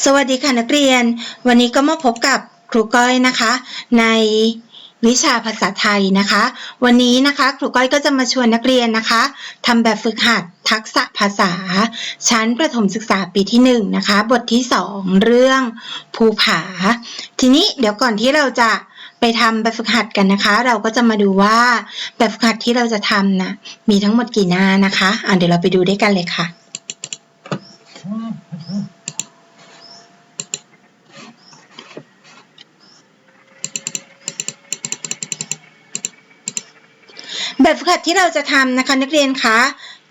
สวัสดีค่ะนักเรียน วันนี้ก็มาพบกับครูก้อยนะคะ ในวิชาภาษาไทยนะคะ วันนี้นะคะครูก้อยก็จะมาชวนนักเรียนนะคะทำแบบฝึกหัดทักษะภาษา ชั้นประถมศึกษาปีที่หนึ่งนะคะ บทที่สองเรื่องภูผา ทีนี้เดี๋ยวก่อนที่เราจะไปทำแบบฝึกหัดกันนะคะ เราก็จะมาดูว่าแบบฝึกหัดที่เราจะทำนะมีทั้งหมดกี่หน้านะคะอะเดี๋ยวเราไปดูด้วยกันเลยค่ะ แบบฝึกหัดที่เราจะทำนะคะนักเรียนคะ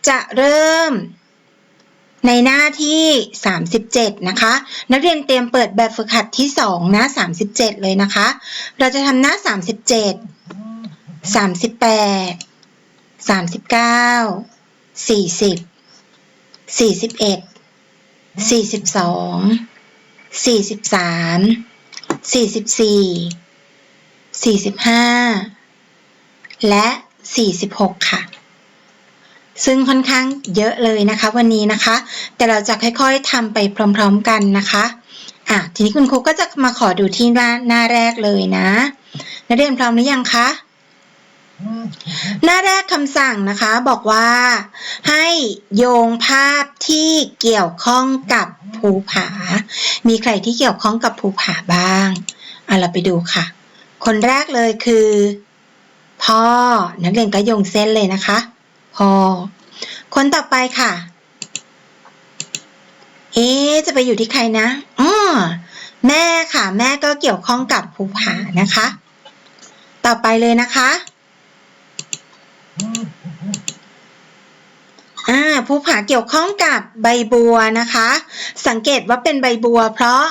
จะเริ่มในหน้าที่ 37 นะคะ นักเรียนเตรียมเปิดแบบฝึกหัดที่ 2 หน้า 37 เลยนะคะ เราจะทำหน้า 37 38 39 40 41 42 43 44 45 และ 46 ค่ะ ซึ่งค่อนข้างเยอะเลยนะคะ วันนี้นะคะ แต่เราจะค่อยๆทำไปพร้อมๆกันนะคะอะทีนี้คุณครูก็จะมาขอดูที่หน้าหน้าแรกเลยนะ นักเรียนพร้อมหรือยังคะหน้าแรกคำสั่งนะคะบอกว่าให้โยงภาพที่เกี่ยวข้องกับภูผา มีใครที่เกี่ยวข้องกับภูผาบ้างอะเราไปดูค่ะ คนแรกเลยคือ พ่อ นักเรียนก็ยงเส้นเลยนะคะพ่อคนต่อไปค่ะ เอ๊จะไปอยู่ที่ใครนะอ๋อแม่ค่ะ แม่ก็เกี่ยวข้องกับภูผานะคะ ต่อไปเลยนะคะอ่าภูผาเกี่ยวข้องกับใบบัวนะคะ สังเกตว่าเป็นใบบัว เพราะ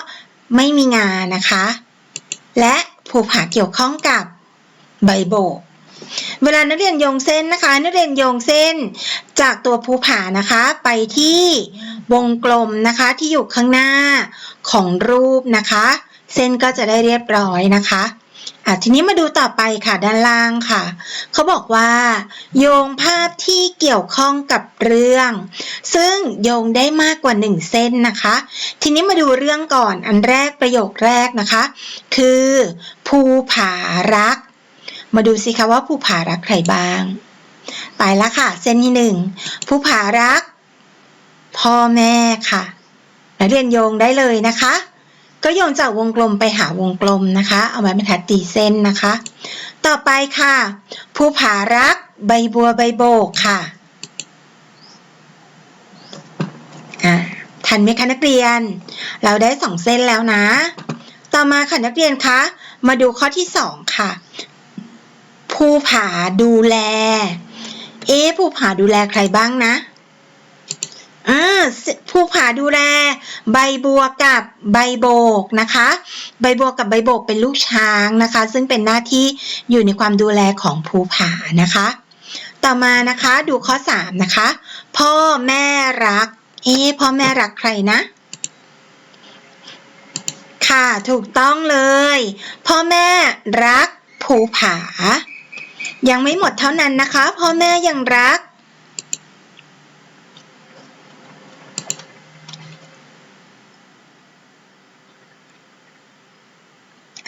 ไม่มีงานะคะ และภูผาเกี่ยวข้องกับใบโบก เวลานักเรียนโยงเส้นนะคะ นักเรียนโยงเส้น จากตัวภูผานะคะ ไปที่วงกลมนะคะที่อยู่ข้างหน้าของรูปนะคะ เส้นก็จะได้เรียบร้อยนะคะอะทีนี้มาดูต่อไปค่ะด้านล่างค่ะ เขาบอกว่า โยงภาพที่เกี่ยวข้องกับเรื่อง ซึ่งโยงได้มากกว่าหนึ่งเส้นนะคะ ทีนี้มาดูเรื่องก่อนอันแรกประโยคแรกนะคะ คือ ภูผารัก มาดูสิคะว่าภูผารักใครบ้าง ไปแล้วค่ะ เส้นที่หนึ่งภูผารัก พ่อแม่ค่ะนักเรียนโยงได้เลยนะคะ ก็โยงจากวงกลมไปหาวงกลมนะคะ เอาไม้บรรทัดตีเส้นนะคะ ต่อไปค่ะภูผารัก ใบบัวใบโบกค่ะอ่าทันไหมคะนักเรียน เราได้สองเส้นแล้วนะ ต่อมาค่ะนักเรียนคะ มาดูข้อที่สองค่ะ ภูผาดูแล เอ๊ะภูผาดูแลใครบ้างนะอ่าภูผาดูแล ใบบัวกับใบโบกนะคะ ใบบัวกับใบโบกเป็นลูกช้างนะคะ ซึ่งเป็นหน้าที่อยู่ในความดูแลของภูผานะคะ ต่อมานะคะดูข้อสามนะคะ พ่อแม่รัก เอ๊ะพ่อแม่รักใครนะค่ะ ถูกต้องเลย พ่อแม่รักภูผา ยังไม่หมดเท่านั้นนะคะ พ่อแม่ยังรัก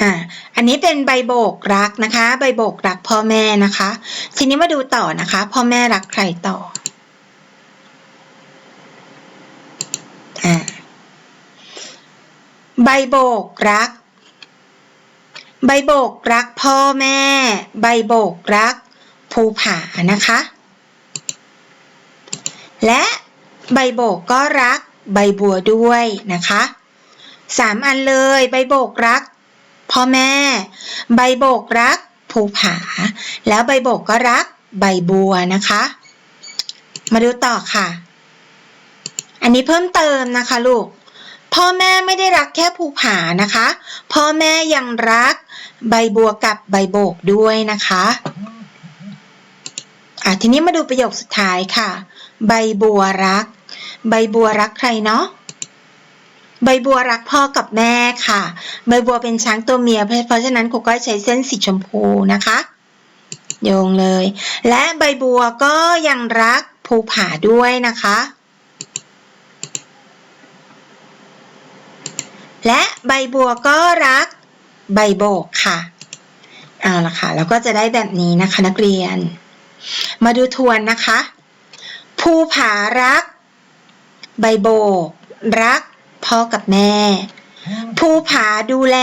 อ่า อันนี้เป็นใบโบกรักนะคะ ใบโบกรักพ่อแม่นะคะ ทีนี้มาดูต่อนะคะ พ่อแม่รักใครต่อ อ่า ใบโบกรัก ใบโบกรักพ่อแม่ ใบโบกรักภูผานะคะ และใบโบกก็รักใบบัวด้วยนะคะสามอันเลยใบโบกรักพ่อแม่ ใบโบกรักภูผา แล้วใบโบกก็รักใบบัวนะคะ มาดูต่อค่ะ อันนี้เพิ่มเติมนะคะลูก พ่อแม่ไม่ได้รักแค่ภูผานะคะ พ่อแม่ยังรัก ใบบัวกับใบโบกด้วยนะคะอะทีนี้มาดูประโยคสุดท้ายค่ะ ใบบัวรัก ใบบัวรักใครเนาะใบบัวรักพ่อกับแม่ค่ะ ใบบัวเป็นช้างตัวเมีย เพราะฉะนั้นครูก็ใช้เส้นสีชมพูนะคะ โยงเลย และใบบัวก็ยังรักภูผาด้วยนะคะ และใบบัวก็รัก ใบโบกค่ะเอาละค่ะแล้วก็จะได้แบบนี้นะคะนักเรียน มาดูทวนนะคะ ภูผารัก ใบโบก รักพ่อกับแม่ ภูผาดูแล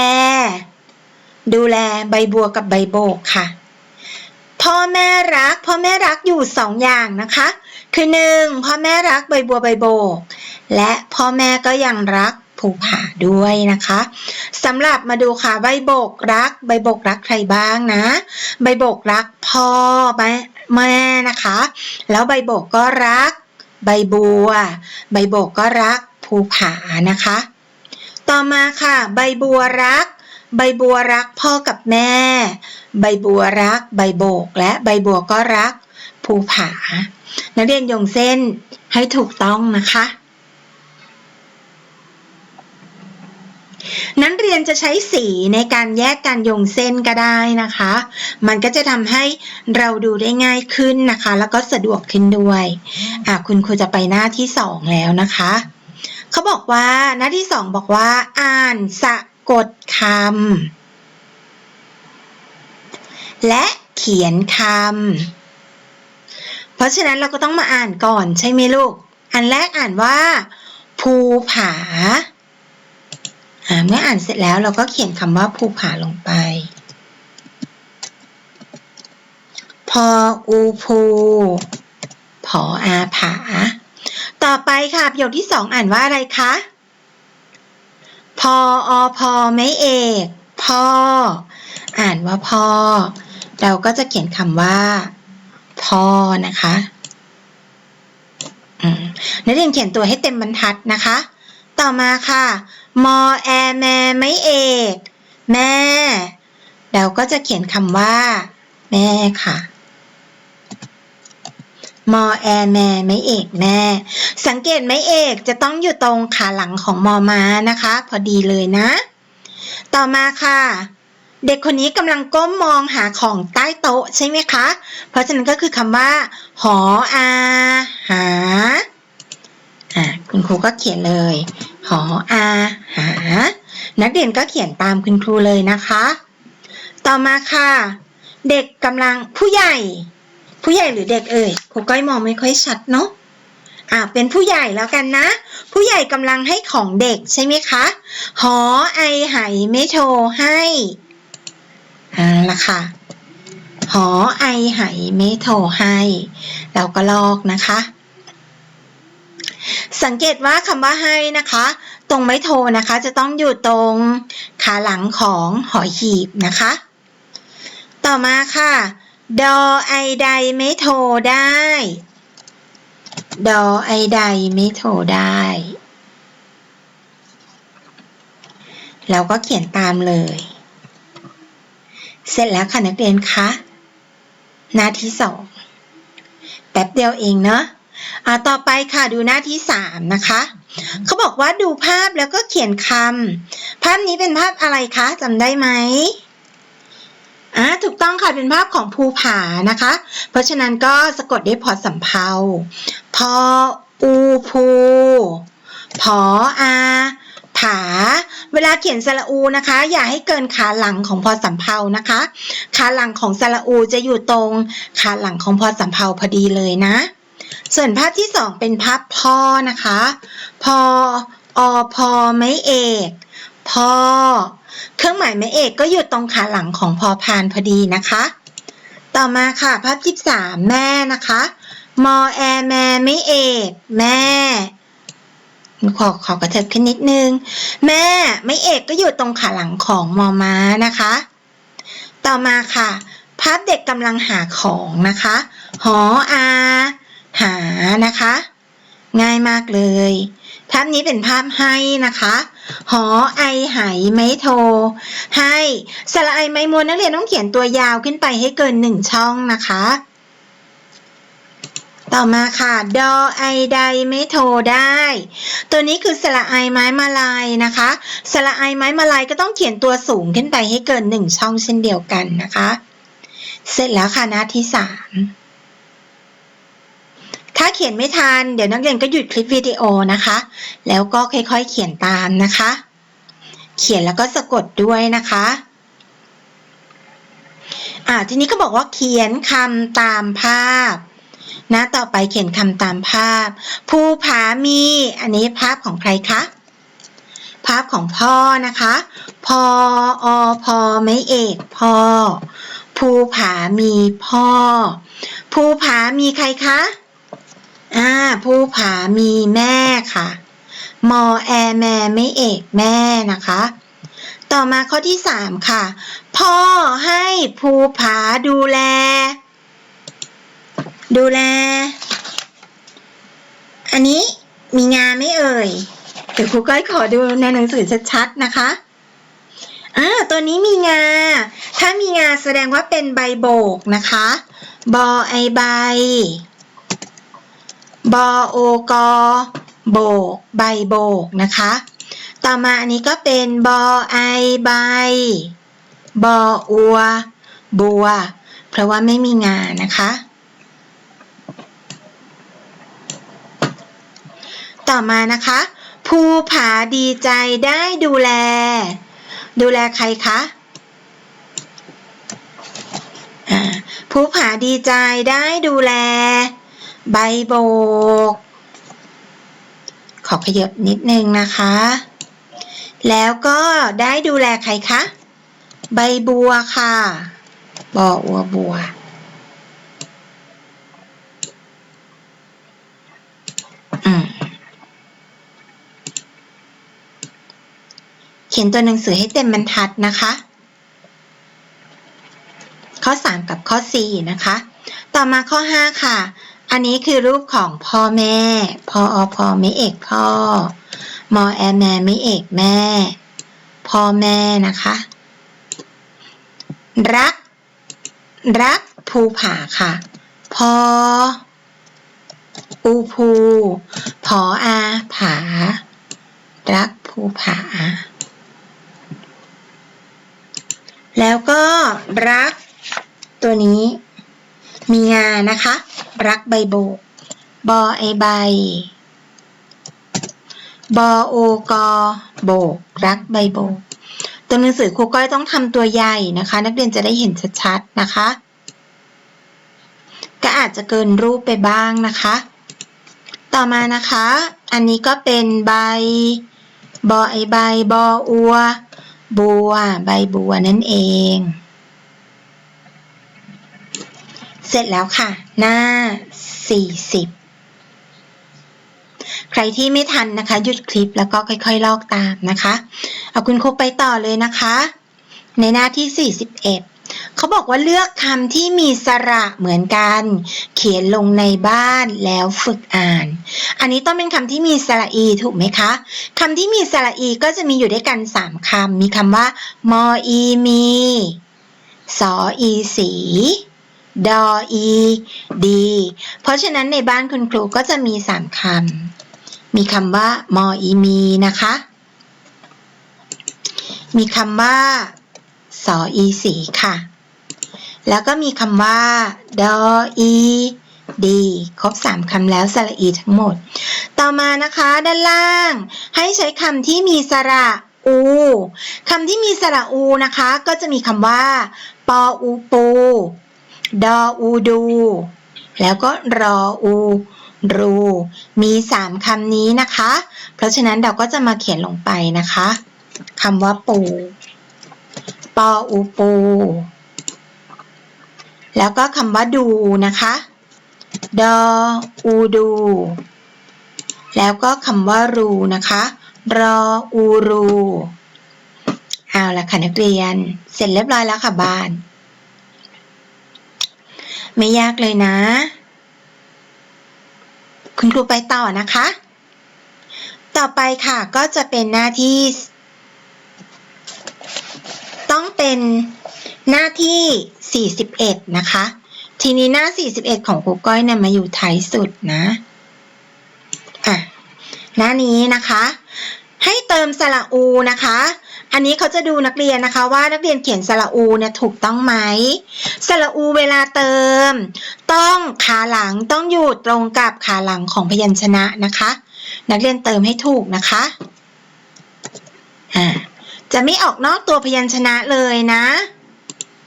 ดูแลใบบัวกับใบโบกค่ะ พ่อแม่รัก พ่อแม่รักอยู่สองอย่างนะคะ คือหนึ่งพ่อแม่รักใบบัวใบโบก และพ่อแม่ก็ยังรัก ภูผาด้วยนะคะสำหรับมาดูค่ะใบโบกรัก ใบโบกรักใครบ้างนะ ใบโบกรักพ่อแม่แม่นะคะ แล้วใบโบกก็รัก ใบบัว ใบโบกก็รักภูผานะคะ ต่อมาค่ะ ใบบัวรัก ใบบัวรักพ่อกับแม่ ใบบัวรัก ใบโบกและใบบัวก็รักภูผา นักเรียนโยงเส้นให้ถูกต้องนะคะ นักเรียนจะใช้สีในการแยกการโยงเส้นก็ได้นะคะ มันก็จะทำให้เราดูได้ง่ายขึ้นนะคะ แล้วก็สะดวกขึ้นด้วยอะคุณครูจะไปหน้าที่สองแล้วนะคะเขาบอกว่าหน้าที่สองบอกว่า อ่านสะกดคำและเขียนคำเพราะฉะนั้นเราก็ต้องมาอ่านก่อนใช่ไหมลูก อันแรกอ่านว่า ภูผา เมื่ออ่านเสร็จแล้วเราก็เขียนคำว่าภูผาลงไป พออูภูผออาผา ต่อไปค่ะประโยคที่สองอ่านว่าอะไรคะ พออพอไม่เอกพ่อ อ่านว่าพ่อ เราก็จะเขียนคำว่า พ่อนะคะนักเรียนเขียนตัวให้เต็มบรรทัดนะคะ ต่อมาค่ะ มอแอแม่ไม่เอกแม่ เราก็จะเขียนคำว่า แม่ค่ะมอแอแม่ไม่เอกแม่ สังเกตไม่เอกจะต้องอยู่ตรงขาหลังของมอม้านะคะ พอดีเลยนะ ต่อมาค่ะ เด็กคนนี้กำลังก้มมองหาของใต้โต๊ะใช่ไหมคะ เพราะฉะนั้นก็คือคำว่า หออาหา อะคุณครูก็เขียนเลย หออาหา นักเรียนก็เขียนตามคุณครูเลยนะคะ ต่อมาค่ะ เด็กกำลังผู้ใหญ่ ผู้ใหญ่หรือเด็กเอ่ยครูก้อยมองไม่ค่อยชัดเนาะอ่าเป็นผู้ใหญ่แล้วกันนะ ผู้ใหญ่กำลังให้ของเด็กใช่ไหมคะ หอไอไหไม่โทรให้อ่าละค่ะหอไอไหไม่โทรให้ เราก็ลอกนะคะ สังเกตว่าคำว่าให้นะคะ ตรงไม้โทนะคะ จะต้องอยู่ตรงขาหลังของหอหีบนะคะ ต่อมาค่ะ ดอไอใดไม่โทได้ ดอไอใดไม่โทได้เราก็เขียนตามเลย เสร็จแล้วค่ะนักเรียนคะ หน้าที่สองแป๊บเดียวเองเนาะ อ่าต่อไปค่ะดูหน้าที่สามนะคะเขาบอกว่าดูภาพแล้วก็เขียนคำภาพนี้เป็นภาพอะไรคะจำได้ไหมอ่าถูกต้องค่ะเป็นภาพของภูผานะคะ เพราะฉะนั้นก็สะกดด้วยพอสำเพาพออูภูผออาผา เวลาเขียนสระอูนะคะ อย่าให้เกินขาหลังของพอสำเพานะคะ ขาหลังของสระอูจะอยู่ตรงขาหลังของพอสำเพาพอดีเลยนะ ส่วนภาพที่สองเป็นภาพพ่อนะคะ พออพอไม่เอกพ่อเครื่องหมายไม่เอกก็อยู่ตรงขาหลังของพอพานพอดีนะคะ ต่อมาค่ะภาพที่สามแม่นะคะมอแอแม่ไม่เอกแม่ขอขอกระเถิบขึ้นนิดนึง แม่ไม่เอกก็อยู่ตรงขาหลังของมอม้านะคะ ต่อมาค่ะ ภาพเด็กกำลังหาของนะคะ หออา หานะคะ ง่ายมากเลยภาพนี้เป็นภาพให้นะคะ หอไอไหไม่โท ให้สระไอไม่มวนนักเรียนต้องเขียนตัวยาวขึ้นไปให้เกินหนึ่งช่องนะคะ ต่อมาค่ะ ดอไอใดไม่โทได้ ตัวนี้คือสระไอไม้มาลายนะคะ สระไอไม้มาลายก็ต้องเขียนตัวสูงขึ้นไปให้เกินหนึ่งช่องเช่นเดียวกันนะคะ เสร็จแล้วค่ะหน้าที่สาม ถ้าเขียนไม่ทันเดี๋ยวนักเรียนก็หยุดคลิปวิดีโอนะคะ แล้วก็ค่อยๆเขียนตามนะคะ เขียนแล้วก็สะกดด้วยนะคะอ่าทีนี้ก็บอกว่าเขียนคำตามภาพนะต่อไปเขียนคำตามภาพ ภูผามี อันนี้ภาพของใครคะ ภาพของพ่อนะคะพออพอไม่เอกพ่อ ภูผามีพ่อ ภูผามีใครคะ อ่าภูผามีแม่ค่ะ มอแอแม่ไม่เอกแม่นะคะ ต่อมาข้อที่สามค่ะ พ่อให้ภูผาดูแล ดูแล อันนี้มีงานไหม่เอ่ยเดี๋ยวครูก้อยขอดูในหนังสือชัดๆนะคะอ่าตัวนี้มีงา ถ้ามีงาแสดงว่าเป็นใบโบกนะคะ บอไอใบ บอโอกโบก ใบโบกนะคะ ต่อมาอันนี้ก็เป็นบอไอใบบออัว บัว เพราะว่าไม่มีงานนะคะ ต่อมานะคะภูผาดีใจได้ดูแล ดูแลใครคะภูผาดีใจได้ดูแล ใบโบก ขอขยับนิดนึงนะคะ แล้วก็ได้ดูแลใครคะ ใบบัวค่ะบออัวบัว เขียนตัวหนังสือให้เต็มบรรทัดนะคะ ข้อ 3 กับข้อ 4 นะคะ ต่อมาข้อ 5 ค่ะ อันนี้คือรูปของพ่อแม่ พออพอไม่เอกพ่อ มอแอแม่ไม่เอกแม่ พ่อแม่นะคะ รัก รักภูผาค่ะ พอ อูภูพออาผา รักภูผา แล้วก็รักตัวนี้มีงานะคะ รักใบโบก บอไอใบบอโอกอโบก รักใบโบก ตัวหนังสือครูก้อยต้องทำตัวใหญ่นะคะ นักเรียนจะได้เห็นชัดๆนะคะ ก็อาจจะเกินรูปไปบ้างนะคะ ต่อมานะคะ อันนี้ก็เป็นใบบอไอใบบออัว บัว ใบบัวนั่นเอง เสร็จแล้วค่ะ หน้า 40 ใครที่ไม่ทันนะคะ หยุดคลิปแล้วก็ค่อยๆ ลอกตามนะคะ เอาคุณครูไปต่อเลยนะคะ ในหน้าที่ 41 เขาบอกว่าเลือกคำที่มีสระเหมือนกัน เขียนลงในบ้านแล้วฝึกอ่าน อันนี้ต้องเป็นคำที่มีสระอีถูกไหมคะคำที่มีสระอีก็จะมีอยู่ด้วยกัน 3คำมีคำว่ามออีมีสออีสี ดออีดีเพราะฉะนั้นในบ้านคุณครูก็จะมีสามคำ มีคำว่ามออีมีนะคะ มีคำว่าสออีสีค่ะ แล้วก็มีคำว่าดออีดีครบสามคำแล้วสระอีทั้งหมด ต่อมานะคะด้านล่าง ให้ใช้คำที่มีสระอูคำที่มีสระอูนะคะ ก็จะมีคำว่า ปออูปู ดออูดู แล้วก็รออูรูมีสามคำนี้นะคะ เพราะฉะนั้นเราก็จะมาเขียนลงไปนะคะคำว่าปู ปออูปู แล้วก็คำว่าดูนะคะ ดออูดู แล้วก็คำว่ารูนะคะ รออูรู เอาละค่ะนักเรียน เสร็จเรียบร้อยแล้วค่ะบ้าน ไม่ยากเลยนะ คุณครูไปต่อนะคะ ต่อไปค่ะก็จะเป็นหน้าที่ ต้องเป็นหน้าที่ 41 นะคะ ทีนี้หน้า 41 ของครูก้อยเนี่ยมาอยู่ท้ายสุดนะอะหน้านี้นะคะ ให้เติมสระอูนะคะ อันนี้เขาจะดูนักเรียนนะคะว่านักเรียนเขียนสระอูเนี่ยถูกต้องไหมสระอูเวลาเติม ต้องขาหลังต้องอยู่ตรงกับขาหลังของพยัญชนะนะคะ นักเรียนเติมให้ถูกนะคะจะไม่ออกนอกตัวพยัญชนะเลยนะ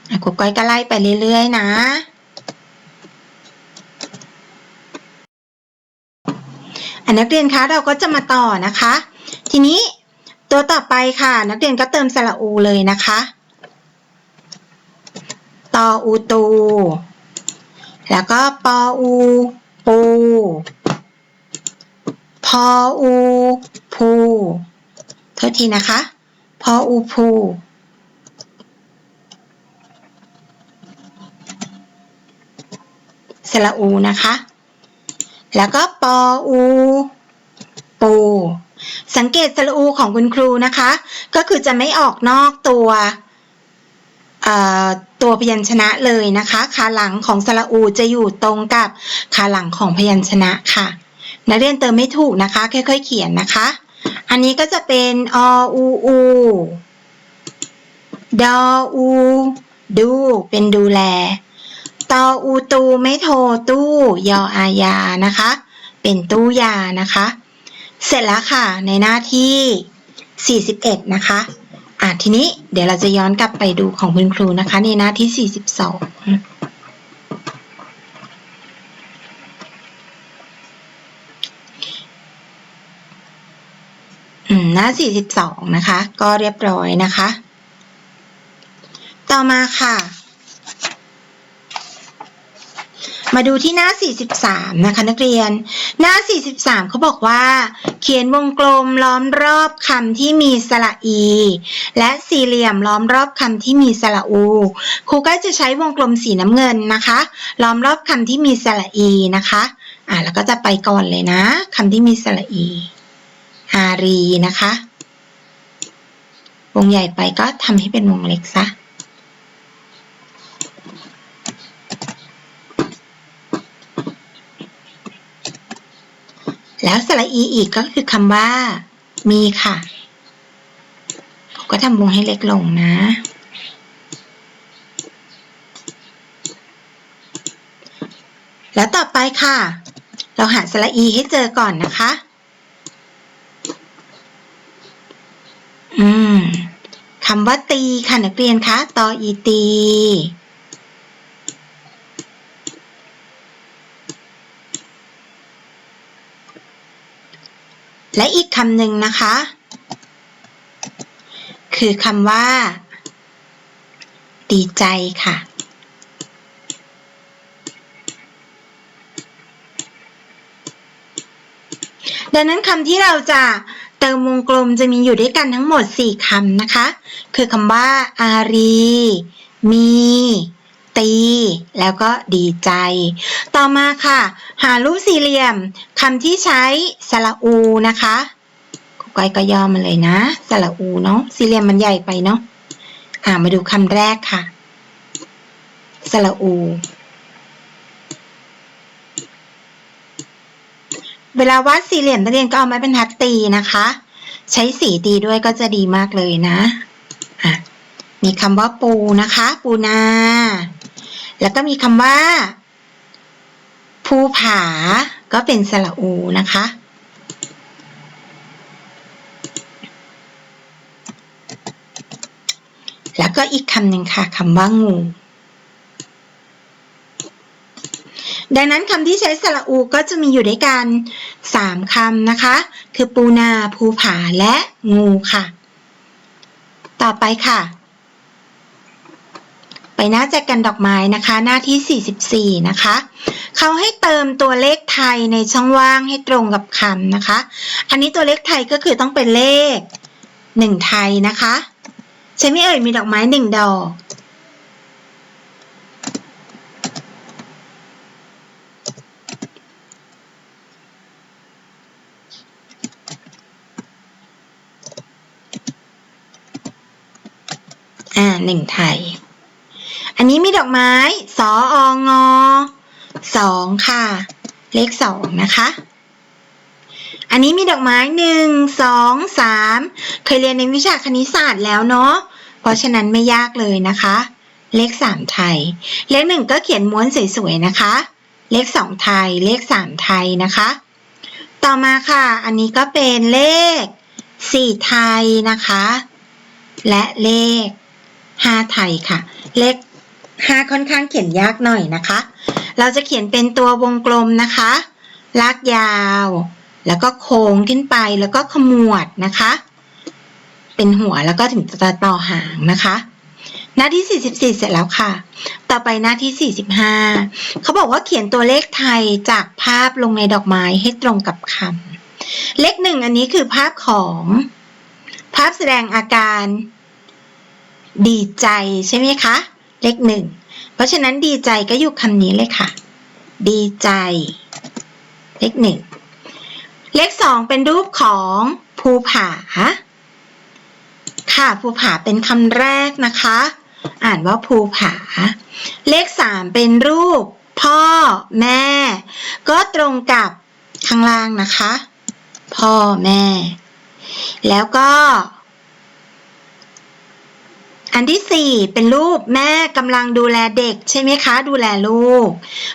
อะครูก้อยก็ไล่ไปเรื่อยๆนะอันนักเรียนคะเราก็จะมาต่อนะคะ ทีนี้ ตัวต่อไปค่ะ นักเรียนก็เติมสระอูเลยนะคะตออูตู แล้วก็ปออู ปู พออู พูโทษทีนะคะ พออูพูสระอูนะคะ แล้วก็ปออู ปู สังเกตสระอูของคุณครูนะคะ ก็คือจะไม่ออกนอกตัวตัวพยัญชนะเลยนะคะขาหลังของสระอูจะอยู่ตรงกับขาหลังของพยัญชนะค่ะ นักเรียนเติมไม่ถูกนะคะ ค่อยๆเขียนนะคะ อันนี้ก็จะเป็นออูอูดออูดูเป็นดูแลตออูตูไม่โทตู้ยออายานะคะ เป็นตู้ยานะคะ เสร็จแล้วค่ะในหน้าที่ 41 นะคะ อะทีนี้เดี๋ยวเราจะย้อนกลับไปดูของคุณครูนะคะ ในหน้าที่ 42หน้า 42 นะคะ ก็เรียบร้อยนะคะ ต่อมาค่ะ มาดูที่หน้า 43 นะคะ นักเรียน หน้า 43เขาบอกว่า เขียนวงกลมล้อมรอบคำที่มีสระอี และสี่เหลี่ยมล้อมรอบคำที่มีสระอู ครูก็จะใช้วงกลมสีน้ำเงินนะคะ ล้อมรอบคำที่มีสระอีนะคะ อ่าแล้วก็จะไปก่อนเลยนะคำที่มีสระอีอารีนะคะ วงใหญ่ไปก็ทำให้เป็นวงเล็กซะ แล้วสระอีอีกก็คือคำว่า มีค่ะ ก็ทำวงให้เล็กลงนะ แล้วต่อไปค่ะ เราหาสระอีให้เจอก่อนนะคะ อืมคำว่าตีค่ะนักเรียนคะตออีตี และอีกคำหนึ่งนะคะ คือคำว่า ดีใจค่ะ ดังนั้นคำที่เราจะเติมวงกลมจะมีอยู่ด้วยกันทั้งหมด 4คำนะคะ คือคำว่า อารี มี ตี แล้วก็ดีใจ ต่อมาค่ะ หารูปสี่เหลี่ยมคำที่ใช้สระอูนะคะก้อยก็ย่อมาเลยนะสระอูเนาะสี่เหลี่ยมมันใหญ่ไปเนาะอ่ามาดูคำแรกค่ะสระอู เวลาวาดสี่เหลี่ยมนักเรียนก็เอาไม้บรรทัดตีนะคะ ใช้สีตีด้วยก็จะดีมากเลยนะ อะ มีคำว่าปูนะคะ ปูนา แล้วก็มีคำว่า ภูผา ก็เป็นสระอูนะคะ แล้วก็อีกคำหนึ่งค่ะคำว่างูดังนั้นคำที่ใช้สระอูก็จะมีอยู่ด้วยกันสามคำนะคะ คือปูนา ภูผา และงูค่ะ ต่อไปค่ะ ไปหน้าแจกันดอกไม้นะคะ หน้าที่ 44 นะคะเขาให้เติมตัวเลขไทยในช่องว่างให้ตรงกับคำนะคะ อันนี้ตัวเลขไทยก็คือต้องเป็นเลขหนึ่งไทยนะคะใช่ไหมเอ่ยมีดอกไม้หนึ่งดอกอ่าหนึ่งไทย อันนี้มีดอกไม้สอองอสองค่ะ เลขสองนะคะ อันนี้มีดอกไม้หนึ่งสองสามเคยเรียนในวิชาคณิตศาสตร์แล้วเนาะเพราะฉะนั้นไม่ยากเลยนะคะ เลขสามไทย เลขหนึ่งก็เขียนม้วนสวยๆนะคะ เลขสองไทย เลขสามไทยนะคะ ต่อมาค่ะ อันนี้ก็เป็นเลขสี่ไทยนะคะ และเลขห้าไทยค่ะ เลข ห้าค่อนข้างเขียนยากหน่อยนะคะ เราจะเขียนเป็นตัววงกลมนะคะ ลากยาว แล้วก็โค้งขึ้นไปแล้วก็ขมวดนะคะ เป็นหัวแล้วก็ถึงจะต่อหางนะคะหน้าที่ 44 เสร็จแล้วค่ะ ต่อไปหน้าที่ 45 เขาบอกว่าเขียนตัวเลขไทยจากภาพลงในดอกไม้ให้ตรงกับคำ เลขหนึ่งอันนี้คือภาพของ ภาพแสดงอาการ ดีใจใช่ไหมคะ เลขหนึ่ง เพราะฉะนั้นดีใจก็อยู่คำนี้เลยค่ะ ดีใจ เลขหนึ่ง เลขสองเป็นรูปของภูผา ค่ะ ภูผาเป็นคำแรกนะคะ อ่านว่าภูผา เลขสามเป็นรูป พ่อ แม่ ก็ตรงกับข้างล่างนะคะ พ่อแม่ แล้วก็ อันที่สี่เป็นรูปแม่กำลังดูแลเด็กใช่ไหมคะ ดูแลลูก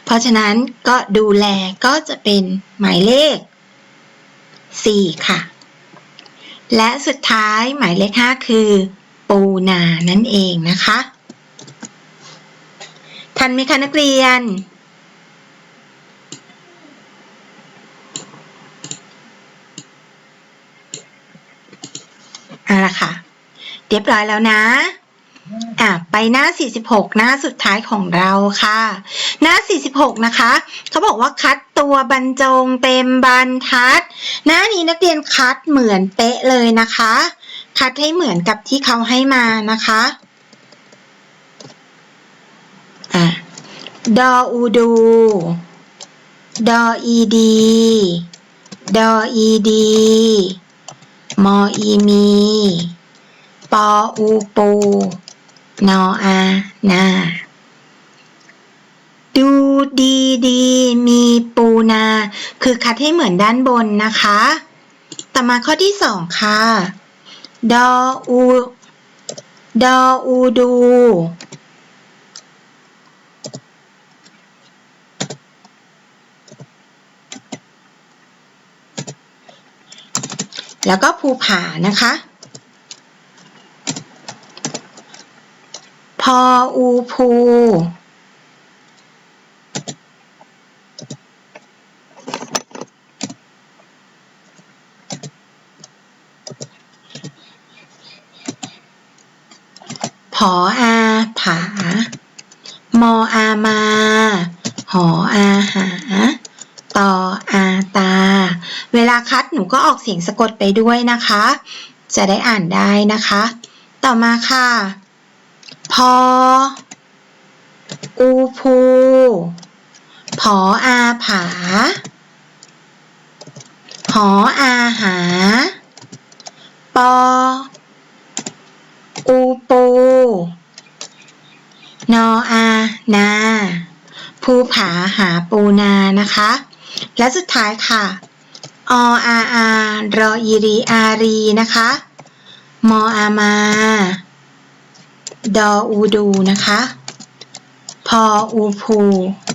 เพราะฉะนั้นก็ดูแลก็จะเป็นหมายเลขสี่ค่ะ และสุดท้ายหมายเลขห้าคือ ปูนานั่นเองนะคะ ทันไหมคะนักเรียนเอาละค่ะ เรียบร้อยแล้วนะ อะไปหน้า 46 หน้าสุดท้ายของเราค่ะ หน้า 46 นะคะเขาบอกว่าคัดตัวบรรจงเต็มบรรทัด หน้านี้นักเรียนคัดเหมือนเป๊ะเลยนะคะ คัดให้เหมือนกับที่เขาให้มานะคะอะดออูดู ดออีดี ดออีดี มออีมี ปออูปู นออานาดูดีดีมีปูนา คือคัดให้เหมือนด้านบนนะคะ ต่อมาข้อที่สองค่ะ ดออูดออูดู แล้วก็ภูผานะคะ ออูภูผออาผามออามา หออาหาตออาตา เวลาคัดหนูก็ออกเสียงสะกดไปด้วยนะคะ จะได้อ่านได้นะคะ ต่อมาค่ะ พอ อูภู ผออาผา หออาหา ปอ อูปู นออานาภูผาหาปูนานะคะ และสุดท้ายค่ะออาอารออีรีอารีนะคะ มออามา ดออูดูนะคะ พออูภู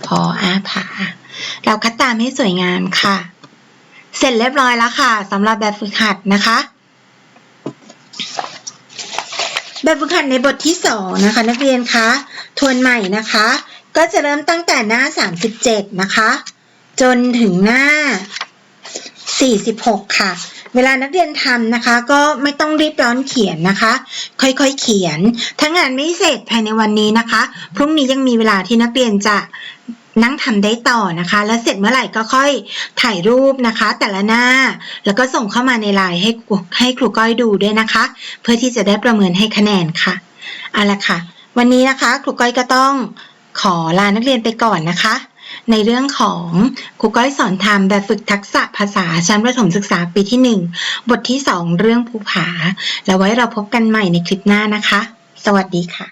พออาผา เราคัดตามให้สวยงามค่ะ เสร็จเรียบร้อยแล้วค่ะสำหรับแบบฝึกหัดนะคะ แบบฝึกหัดในบทที่สองนะคะ นักเรียนคะทวนใหม่นะคะ ก็จะเริ่มตั้งแต่หน้า 37 นะคะ จนถึงหน้า 46 ค่ะ เวลานักเรียนทำนะคะ ก็ไม่ต้องรีบร้อนเขียนนะคะ ค่อยๆเขียน ถ้างานไม่เสร็จภายในวันนี้นะคะ พรุ่งนี้ยังมีเวลาที่นักเรียนจะนั่งทำได้ต่อนะคะ แล้วเสร็จเมื่อไหร่ก็ค่อยถ่ายรูปนะคะ แต่ละหน้า แล้วก็ส่งเข้ามาในไลน์ให้ครูให้ครูก้อยดูด้วยนะคะ เพื่อที่จะได้ประเมินให้คะแนนค่ะเอาละค่ะ วันนี้นะคะ ครูก้อยก็ต้องขอลานักเรียนไปก่อนนะคะ ในเรื่องของครูก้อยสอนทำแบบฝึกทักษะภาษาชั้นประถมศึกษาปีที่ 1 บทที่ 2 เรื่องภูผา แล้วไว้เราพบกันใหม่ในคลิปหน้านะคะ สวัสดีค่ะ